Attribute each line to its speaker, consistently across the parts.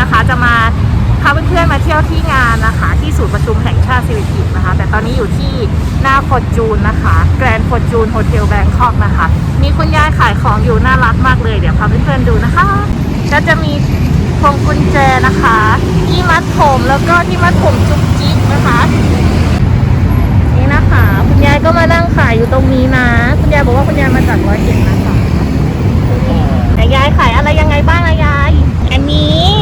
Speaker 1: นะคะ จะมาพาเพื่อนๆมาเที่ยวที่งานนะคะ ที่ศูนย์ประชุมแห่งชาติสิริกิติ์นะคะ แต่ตอนนี้อยู่ที่หน้าฟอร์จูนนะคะแกรนด์ฟอร์จูนโฮเทลแบงคอกนะคะ มีคุณยายขายของอยู่น่ารักมากเลย เดี๋ยวพาเพื่อนๆดูนะคะก็จะมีพวงกุญแจนะคะ ที่มัดผมแล้วก็ที่มัดผมจุ๊บจิ๊บนะคะนี่นะคะ คุณยายก็มานั่งขายอยู่ตรงนี้นะ คุณยายบอกว่าคุณยายมาจากร้อยเอ็ดนะคะแต่ยายขายอะไรยังไงบ้างอะยาย อันนี้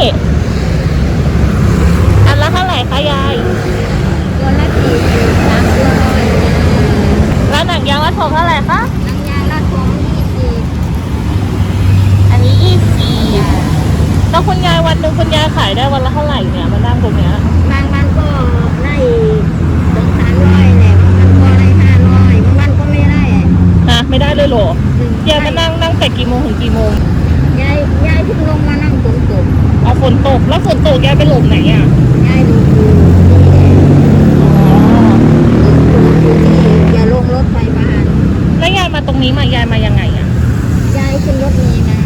Speaker 1: อัน ละเท่าไหร่คะยาย
Speaker 2: ตัวละสี่สิบสามร้อย
Speaker 1: แล้วหนังยางวัดผมเท่าไหร่คะ
Speaker 2: น้ำยาละทงยี่สิบ
Speaker 1: อันนี้ยี่สิบแล้วคุณยายวันหนึ่งคุณยายขายได้วันละเท่าไหร่เนี่ยมานั่งตรงเนี้ย
Speaker 2: บางวันก็ได้สองสามร้อยแหละบางวันก็ได้ห้าร้อยบางวันก็ไม่ได้
Speaker 1: ฮะไม่ได้เลยเหรอยายมานั่งนั่งแต่กี่โมงถึงกี่โมง
Speaker 2: ยายยายเพิ่งลงมานั่งฝนตก
Speaker 1: เอาฝนตกแล้วฝนตกยายไปหลบไหนอะ
Speaker 2: ยายดูดูดูที่อย่าลงรถไฟฟ้า
Speaker 1: แล้วยายมาตรงนี้มายายมายังไงอะ
Speaker 2: ยายขึ้นรถนี้นะ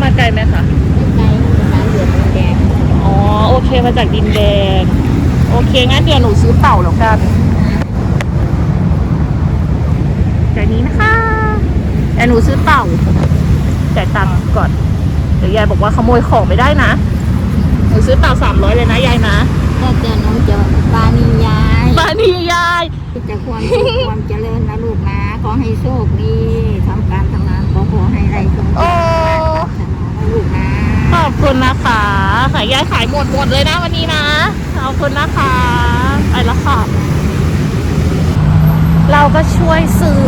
Speaker 1: มาไกลไหมคะ
Speaker 2: ไม่ไกลสถานเดือดแดง
Speaker 1: อ๋อ โอเคมาจากดินแดง โอเค งั้นเดี๋ยวหนูซื้อเต่าแล้วกันแต่นี้นะคะเดี๋ยวหนูซื้อเต่าจ่ายตังค์ก่อน เดี๋ยวยายบอกว่าขโมยของไม่ได้นะ หนูซื้อเต่าสามร้อยเลยนะยายนะ
Speaker 2: ก็จะน้องจะปานียาย
Speaker 1: บานียาย
Speaker 2: จะความสุขความเจริญนะลูกนะ ขอให้โชคดีทำการทำงานขอขอให้ไรสม
Speaker 1: โอ้
Speaker 2: ปรารถนานะลูกนะ
Speaker 1: ขอบคุณนะคะขายยายขายหมดหมดเลยนะวันนี้นะขอบคุณนะคะไปแล้วค่ะเราก็ช่วยซื้อ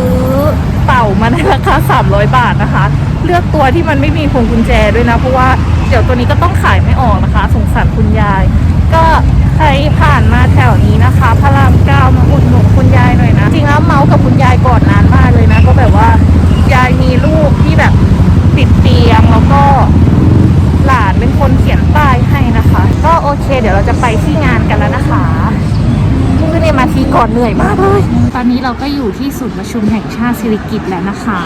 Speaker 1: เต่ามาในราคา 300 บาทนะคะ เลือกตัวที่มันไม่มีพวงกุญแจด้วยนะ เพราะว่าเดี๋ยวตัวนี้ก็ต้องขายไม่ออกนะคะ สงสารคุณยาย นี้เราก็อยู่ที่ศูนย์ประชุมแห่งชาติสิริกิติ์แล้วนะคะ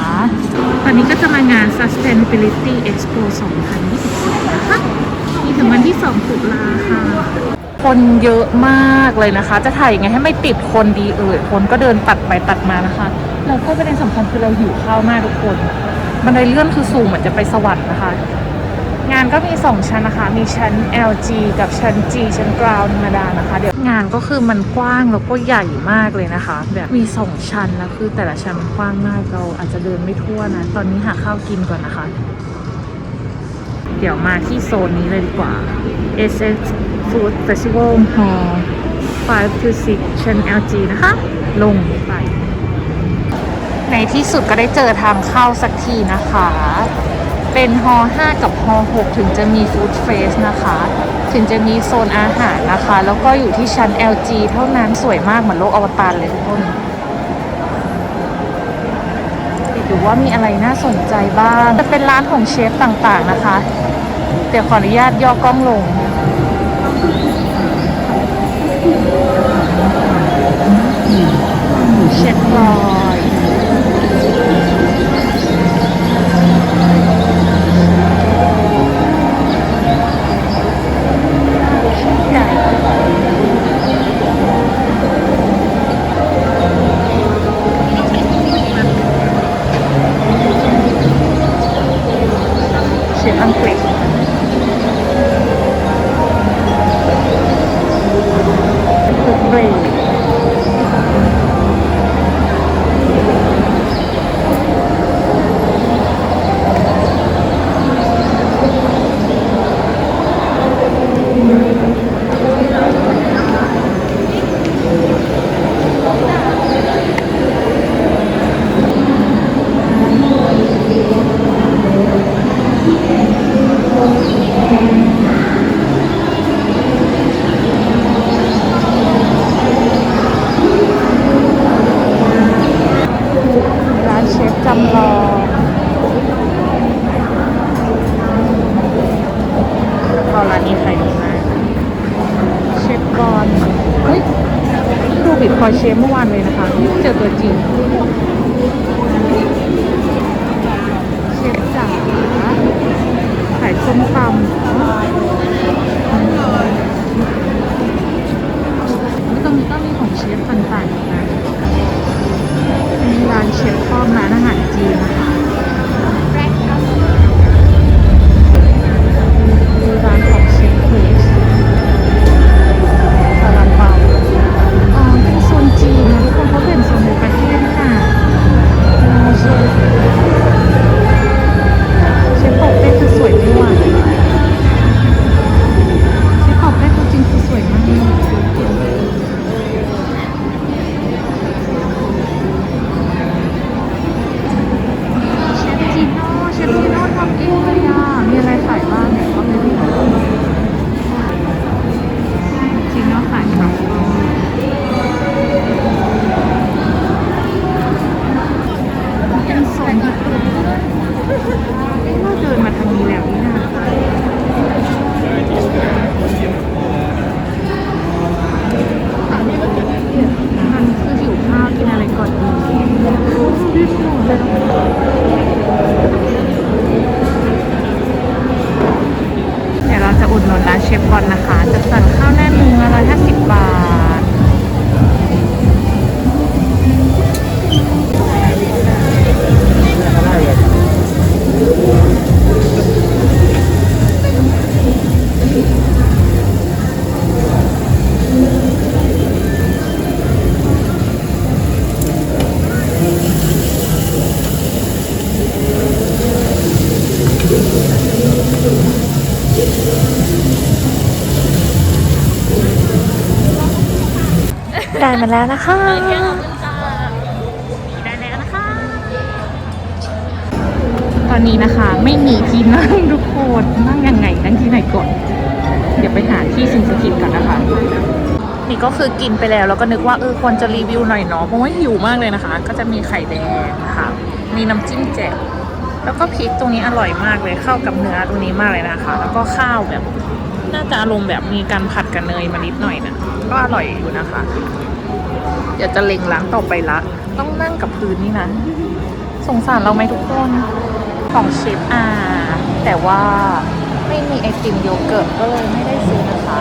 Speaker 1: ตอนนี้ก็จะมางาน Sustainability Expo 2024นะคะมีถึงวันที่ 2 ตุลาค่ะ คนเยอะมากเลยนะคะ จะถ่ายยังไงให้ไม่ติดคนดีเอ่ย คนก็เดินตัดไปตัดมานะคะ แล้วก็ประเด็นสำคัญคือเราหิวข้าวมากทุกคน บันไดเลื่อนคือสูงเหมือนจะไปสวรรค์นะคะ งานก็มี 2 ชั้นนะคะ มีชั้น LG กับชั้น G ชั้น ground ธรรมดานะคะ เดี๋ยวงานก็คือมันกว้างแล้วก็ใหญ่มากเลยนะคะ แบบมี 2 ชั้นแล้วคือแต่ละชั้นมันกว้างมากเราอาจจะเดินไม่ทั่วนะ ตอนนี้หาข้าวกินก่อนนะคะ เดี๋ยวมาที่โซนนี้เลยดีกว่า SS Food Festival Hall 5 to 6ชั้น LG นะคะ ลงไป ในที่สุดก็ได้เจอทางเข้าสักทีนะคะ เป็นฮอ5กับฮอ6ถึงจะมีฟู้ดเฟสนะคะ ถึงจะมีโซนอาหารนะคะ แล้วก็อยู่ที่ชั้น LG เท่านั้นสวยมากเหมือนโลกอวตารเลยทุกคนหรือว่ามีอะไรน่าสนใจบ้าง จะเป็นร้านของเชฟต่างๆนะคะ เดี๋ยวขออนุญาตย่อกล้องลงเช็ดรอ เชฟอั รร้านนี้ขายดีมากเชฟกอลเฮ้ยดูบิดคอยเชฟเมื่อวานเลยนะคะเจอตัวจริงเชฟจ๋าขายส้มตำตรงนี้ก็มีของเชฟต่างๆนะมีร้านเชฟป้อมร้านอาหารจีนนะคะ ร้านของเชฟเวชสาลาเปาอ๋อเป็นโซนจีนนะทุกคนเขาเป็นโซนหมูกระเทศค่ะเชฟ ได้มาแล้วนะคะ ได้แล้วนะคะ ตอนนี้นะคะไม่มีที่นั่งทุกคนนั่งยังไงนั่งที่ไหนก่อนเดี๋ยวไปหาที่สิงสถิตก่อนนะคะ นี่ก็คือกินไปแล้วแล้วก็นึกว่าเออควรจะรีวิวหน่อยเนาะเพราะว่าหิวมากเลยนะคะ ก็จะมีไข่แดงค่ะ มีน้ำจิ้มแจ่วแล้วก็พริกตรงนี้อร่อยมากเลยเข้ากับเนื้อตรงนี้มากเลยนะคะ แล้วก็ข้าวแบบน่าจะอารมณ์แบบมีการผัดกับเนยมานิดหน่อยนะก็อร่อยอยู่นะคะ เดี๋ยวจะเล็งล้างต่อไปละ ต้องนั่งกับพื้นนี่นะ สงสารเราไหมทุกคนของเชฟอาแต่ว่าไม่มีไอติมโยเกิร์ตก็เลยไม่ได้ซื้อนะคะ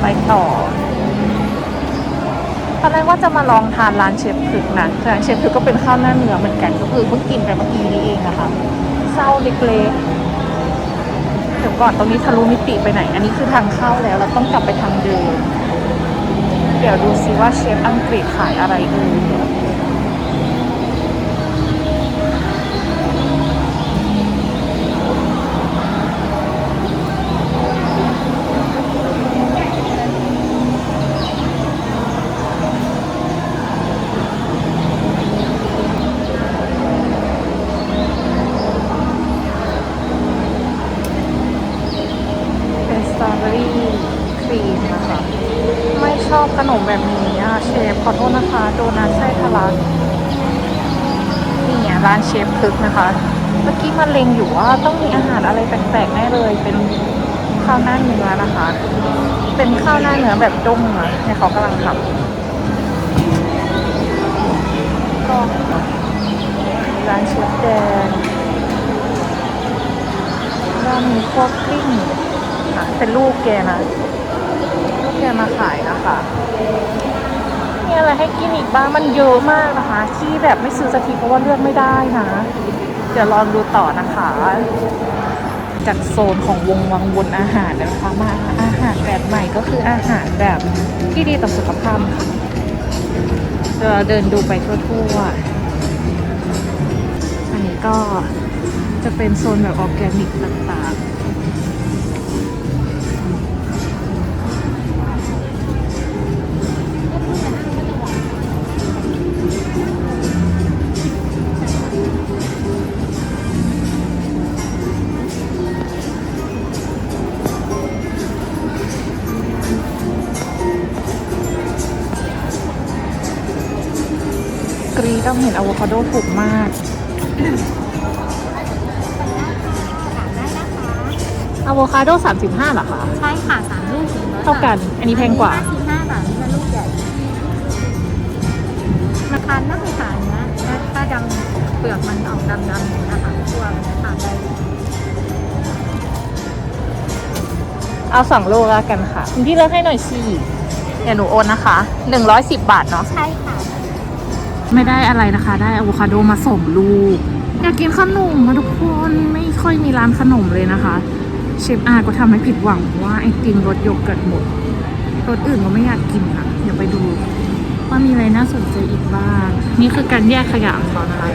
Speaker 1: ไปต่อตอนแรกว่าจะมาลองทานร้านเชฟพึกนะร้านเชฟพึกก็เป็นข้าวหน้าเนื้อเหมือนกันก็คือเพิ่งกินไปเมื่อกี้นี้เองนะคะเศร้าเล็กๆเดี๋ยวก่อนตรงนี้ทะลุมิติไปไหน อันนี้คือทางเข้าแล้วเราต้องกลับไปทางเดิม เดี๋ยวดูซิว่าเชฟอังกฤษขายอะไรเอ่นสตรอเบอรี่ครีมนะคะ ไม่ชอบขนมแบบนี้อะเชฟขอโทษนะคะ โดนัทไส้ทะลักนี่อะร้านเชฟพึกนะคะ เมื่อกี้มาเลงอยู่ว่าต้องมีอาหารอะไรแปลกๆแน่เลย เป็นข้าวหน้าเนื้อนะคะ เป็นข้าวหน้าเนื้อแบบด้งนะเนี่ยเขากำลังทำก็ร้านเชฟแดงก็มีพวกกลิ้งเป็นลูกแกนะลูกแกมาขายนะคะ มีอะไรให้กินอีกบ้างมันเยอะมากนะคะ ที่แบบไม่ซื้อสักทีเพราะว่าเลือกไม่ได้นะเดี๋ยวลองดูต่อนะคะ จากโซนของวงวังวนอาหารนะคะมาอาหารแบบใหม่ก็คืออาหารแบบที่ดีต่อสุขภาพค่ะเดี๋ยวเราเดินดูไปทั่วๆอันนี้ก็จะเป็นโซนแบบออร์แกนิกต่างๆ กรีต้องเห็นอะโวคาโดถูกมากอะโวคาโด35เหรอคะ
Speaker 2: ใช่ค่ะสามลูกสี่ร้อย
Speaker 1: เท่ากัน อันนี้แพงกว่า
Speaker 2: สิบห้าบาทนี่มันลูกใหญ่มาทานได้ค่ะอันเนี้ยถ้าถ้าดำเปลือกมันออกดำๆอย่างนะคะตัวมันจะทานได้
Speaker 1: เอาสองโลแล้วกันค่ะคุณพี่เลือกให้หน่อยสิเดี๋ยวหนูโอนนะคะ 110 บาทเนาะ
Speaker 2: ใช่ค่ะ
Speaker 1: ไม่ได้อะไรนะคะ ได้อะโวคาโดมาส่งลูก อยากกินขนมมาทุกคนไม่ค่อยมีร้านขนมเลยนะคะ เชฟอาก็ทำให้ผิดหวังว่าไอติมรสโยเกิร์ตหมดรสอื่นก็ไม่อยากกินค่ะเดี๋ยวไปดู ว่ามีอะไรน่าสนใจอีกบ้าง นี่คือการแยกขยะของเขานะคะ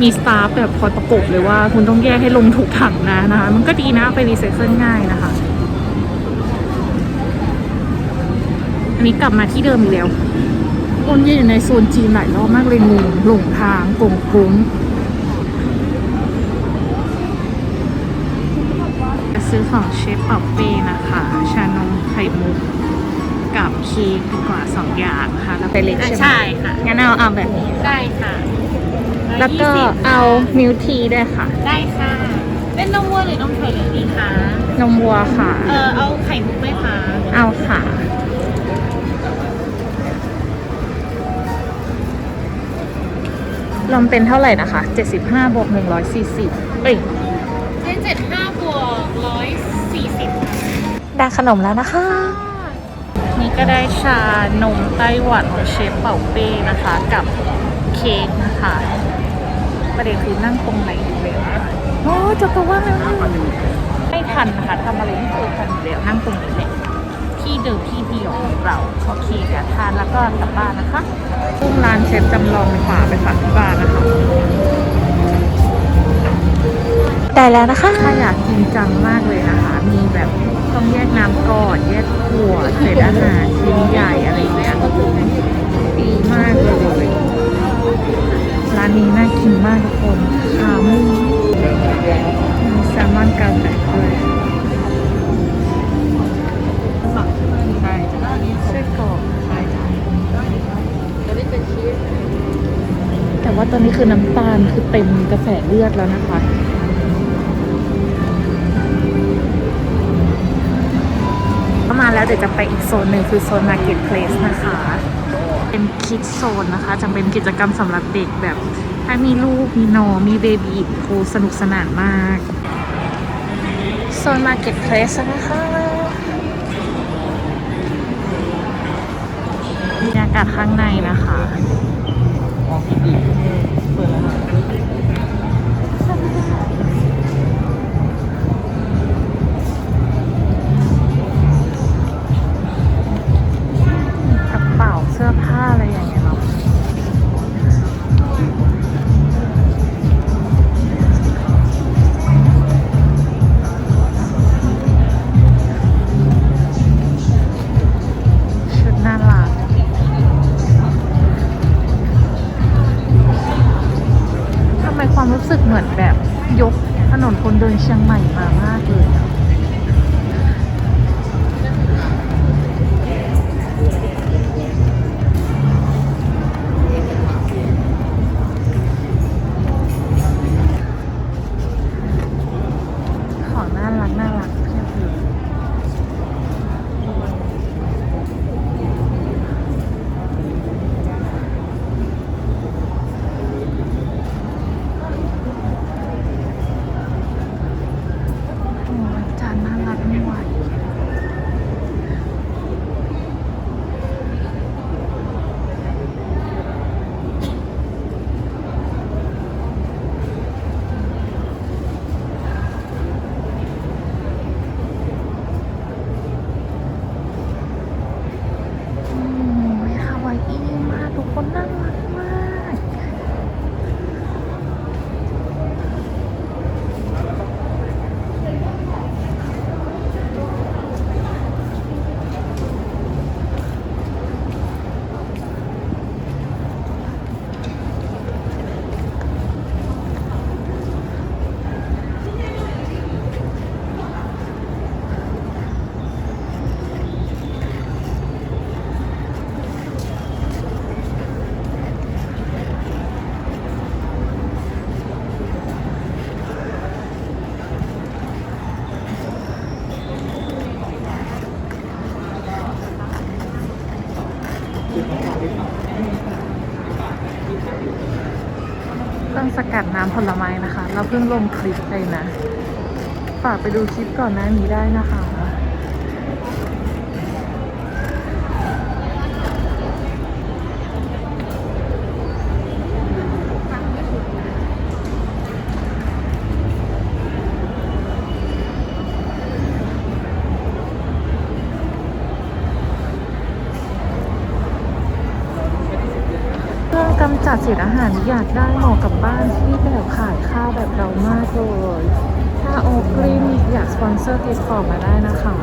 Speaker 1: มีสตาฟแบบคอยประกบเลยว่าคุณต้องแยกให้ลงถูกถังนะนะคะ มันก็ดีนะไปรีไซเคิลง่ายนะคะ อันนี้กลับมาที่เดิมอีกแล้ว วนเวียนอยู่ในโซนจีนหลายรอบมากเลยงงหลงทางกงกุ้งจะซื้อของเชฟเป่าเป้นะคะ ชานมไข่มุกกับเค้กดีกว่าสองอย่างค่ะ แล้วไปเล็กใช่ไหม
Speaker 2: ใช่ค่ะ
Speaker 1: งั้นเอาเอาแบบนี้
Speaker 2: ได้ค่ะ
Speaker 1: แล้วก็เอามิลทีด้วยค่ะ
Speaker 2: ได้ค่ะ เป็นนมวัวหรือนมไข่เหลืองดีคะ
Speaker 1: นมวัวค่ะ
Speaker 2: เออเอาไข่มุกไหมคะ
Speaker 1: เอาค่ะ รวมเป็นเท่าไหร่นะคะ 75บวก140เอ้ย
Speaker 2: เจ็ดเจ็ดห้าบวกร้อยสี่
Speaker 1: ได้ขนมแล้วนะคะ นี่ก็ได้ชานมไต้หวันของเชฟเป่าเป้นะคะ กับเค้กนะคะ ประเด็นคือนั่งตรงไหนอยู่แล้วนะคะโอ้จะตัวว่าแล้วไม่ทันนะคะทำอะไรไม่เคยทันอยู่แล้วนั่งตรงนี้แหละ ที่เดิมที่เดียวของเราโอเคเดี๋ยวทานแล้วก็กลับบ้านนะคะกุ้งร้านเชฟจำลองในฝาไปฝากที่บ้านนะคะได้แล้วนะคะถ้าอยากกินจังมากเลยนะคะ มีแบบต้องแยกน้ำก่อนแยกขวดเศษอาหารชิ้นใหญ่อะไรอย่างเงี้ยดีมากเลยร้านนี้น่ากินมากทุกคนขาหมูมีแซลมอนกาแฟด้วย ส้กรอกแต่ว่าตอนนี้คือน้ำตาลคือเต็มกระแสเลือดแล้วนะคะก็มาแล้วเดี๋ยวจะไปอีกโซนหนึ่งคือโซน Market Place นะคะ เป็นคิดโซนนะคะ จะเป็นกิจกรรมสำหรับเด็กแบบ ถ้ามีลูกมีน้องมีเบบีอีกโคสนุกสนานมาก โซน Market Place นะคะบรรยากาศข้างในนะคะ เครื่องสกัดน้ำผลไม้นะคะ เราเพิ่งลงคลิปไปนะ ฝากไปดูคลิปก่อนหน้านี้ได้นะคะ เครื่อง กำจัดเศษอาหารอยากได้เหมาะกับบ้านที่แบบขายข้าวแบบเรามากเลยถ้าโอกรีนอยากสปอนเซอร์ติดต่อมาได้นะคะ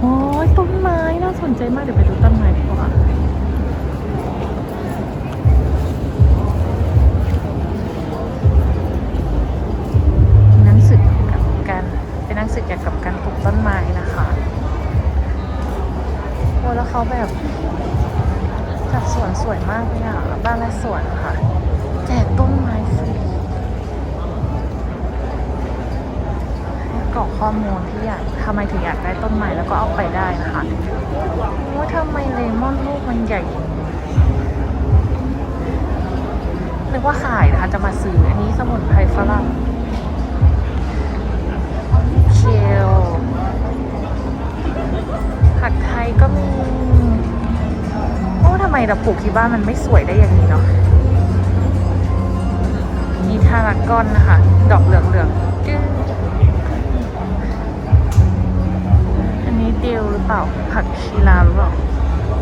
Speaker 1: โอ้ยต้นไม้น่าสนใจมากเดี๋ยวไปดูต้นไม้ดีกว่า นึกว่าขายนะคะจะมาซื้ออันนี้สมุนไพรฝรั่งเชลผักไทยก็มี โอ้ทำไมเราปลูกที่บ้านมันไม่สวยได้อย่างนี้เนาะนี่ทารากอนนะคะ ดอกเหลืองๆจึ้งอันนี้เดลหรือเปล่า ผักชีลาหรือเปล่า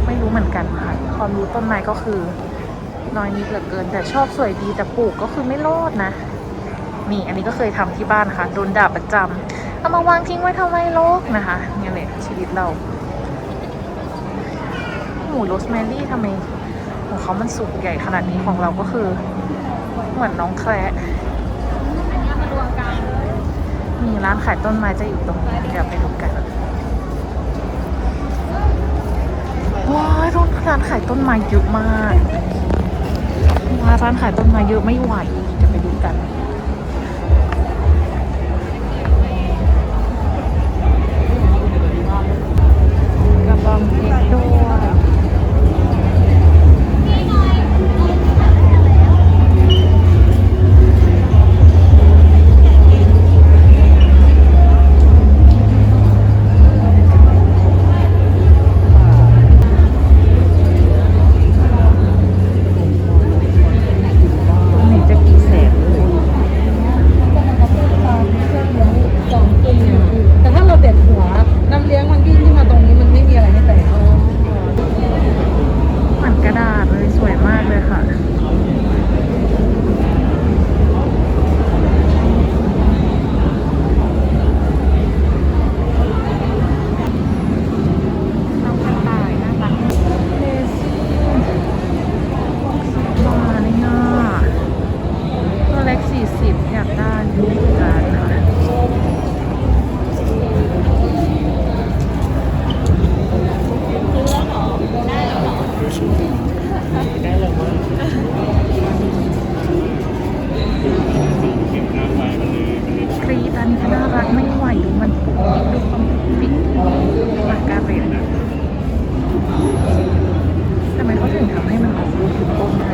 Speaker 1: ไม่รู้เหมือนกันค่ะความรู้ต้นไม้ก็คือ น้อยนิดเหลือเกิน แต่ชอบสวยดีแต่ปลูกก็คือไม่รอดนะ นี่อันนี้ก็เคยทำที่บ้านนะคะโดนด่าประจำเอามาวางทิ้งไว้ทำไมโลกนะคะเนี่ยเลยชีวิตเรา หมูโรสแมรี่ทำไมของเขามันสุกใหญ่ขนาดนี้ของเราก็คือ เหมือนน้องแคระมีร้านขายต้นไม้จะอยู่ตรงนี้เดี๋ยวไปดูกันว้าร้านขายต้นไม้เยอะมาก ว่าร้านขายต้นไม้เยอะไม่ไหวจะไปดูกันกระบองเพชรด้วย ล็
Speaker 3: ก
Speaker 1: สี่สิบอยากได้อยู่เหมือนกันค่ะ กรีดอันนี้ก็น่ารักไม่ไหวดูมันปุ๊บดูความปิ๊กหลักการเรียนทำไมเขาถึงทำให้มันออกลูกถึงต้นได้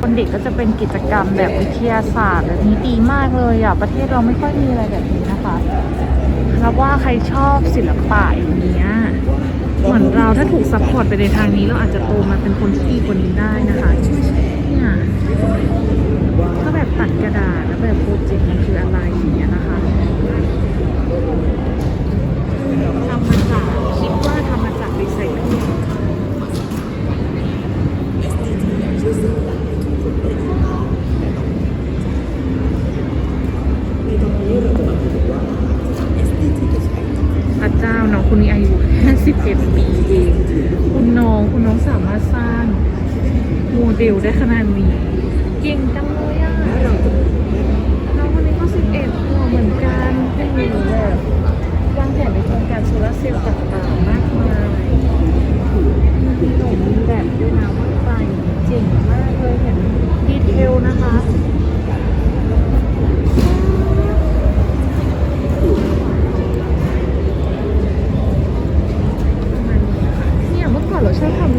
Speaker 1: คนเด็กก็จะเป็น กิจกรรมแบบวิทยาศาสตร์แบบนี้ดีมากเลยอะประเทศเราไม่ค่อยมีอะไรแบบนี้นะคะรับว่าใครชอบศิลปะอย่างเนี้ยเหมือนเราถ้าถูกซัพพอร์ตไปในทางนี้เราอาจจะโตมาเป็นคนที่ดีกว่านี้ได้นะคะเนี่ยถ้าแบบตัดกระดาษแล้วแบบโปรเจกต์มันคืออะไรอย่างเงี้ยนะคะทำมาจากคิดว่าทำมาจากรีไซเคิลพระ เจ้าน้องคนนี้อายุแค่11ปีเองคุณน้องคุณน้องสามารถสร้างโมเดลได้ขนาดนี้เก่งจังเลยอะน้องคนนี้ก็11ขวบเหมือนกันเป็นแบบวางแผนในโครงการโซลาร์เซลล์ต่างๆมากมายมีหนุ่มมีแบบด้วยนะว่าไปเจ๋งมากเลยเห็นดีเทลนะคะมาณนี้นะคะเนี่ยเมื่อก่อน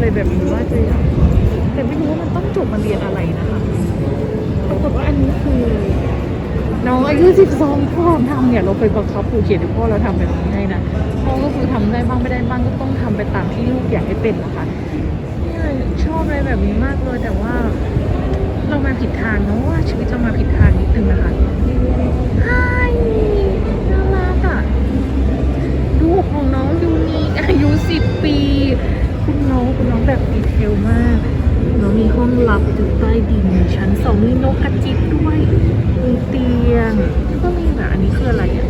Speaker 1: เราชอบทำอะไรแบบนี้ว่าจะอยากแต่ไม่รู้ว่ามันต้องจบมาเรียนอะไรนะคะปรากฏว่าอันนี้คือน้องอายุ12พ่อทำเนี่ยเราไปบังคับครูเขียนให้พ่อเราทำแบบนี้ให้นะพ่อก็คือทำได้บ้างไม่ได้บ้างก็ต้องทำไปตามที่ลูกอยากให้เป็นนะคะเนี่ยชอบอะไรแบบนี้มากเลยแต่ว่า เรามาผิดทางเนาะว่าชีวิตเรามาผิดทางนิดนึงนะคะไฮน่ารักอะลูกของน้องยูนีอายุสิบปี คุณน้องคุณน้องแบบดีเทลมาก น้องมีห้องลับอยู่ใต้ดินชั้นสองมีนกกระจิบด้วยมีเตียงแล้วก็มีแบบอันนี้คืออะไรอะ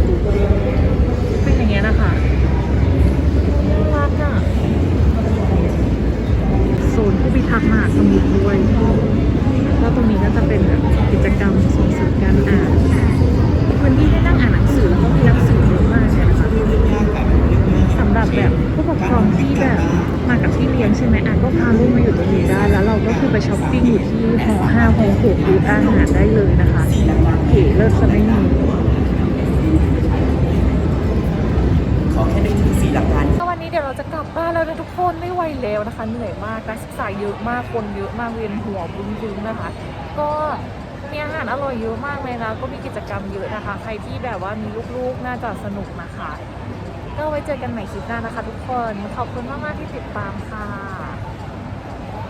Speaker 1: เป็นอย่างเงี้ยนะคะน่ารักอะโซนผู้พิทักษ์มหาสมุทรด้วยแล้วตรงนี้ก็จะเป็นแบบกิจกรรมส่งเสริมการอ่านพื้นที่ให้นั่งอ่านหนังสือแล้วก็มีหนังสือเยอะมากเลยนะคะสำหรับแบบผู้ปกครองที่แบบ มากับที่เลี้ยงใช่ไหมอะก็พาลูกมาอยู่ตรงนี้ได้ แล้วเราก็คือไปช้อปปิ้งอยู่ที่หอห้าหอหกดูอาหารได้เลยนะคะเก๋เลิศสมัยนี้
Speaker 4: ขอแค่ได้ถึงสี่หลักการ
Speaker 1: วันนี้เดี๋ยวเราจะกลับบ้านแล้วนะทุกคนไม่ไหวแล้วนะคะ เหนื่อยมากนักศึกษาเยอะมากคนเยอะมากเวียนหัวบึ้งๆนะคะ ก็มีอาหารอร่อยเยอะมากเลยนะ ก็มีกิจกรรมเยอะนะคะ ใครที่แบบว่ามีลูกๆน่าจะสนุกนะคะ ก็ไว้เจอกันใหม่คลิปหน้านะคะทุกคน ขอบคุณมาก ๆ ที่ติดตามค่ะ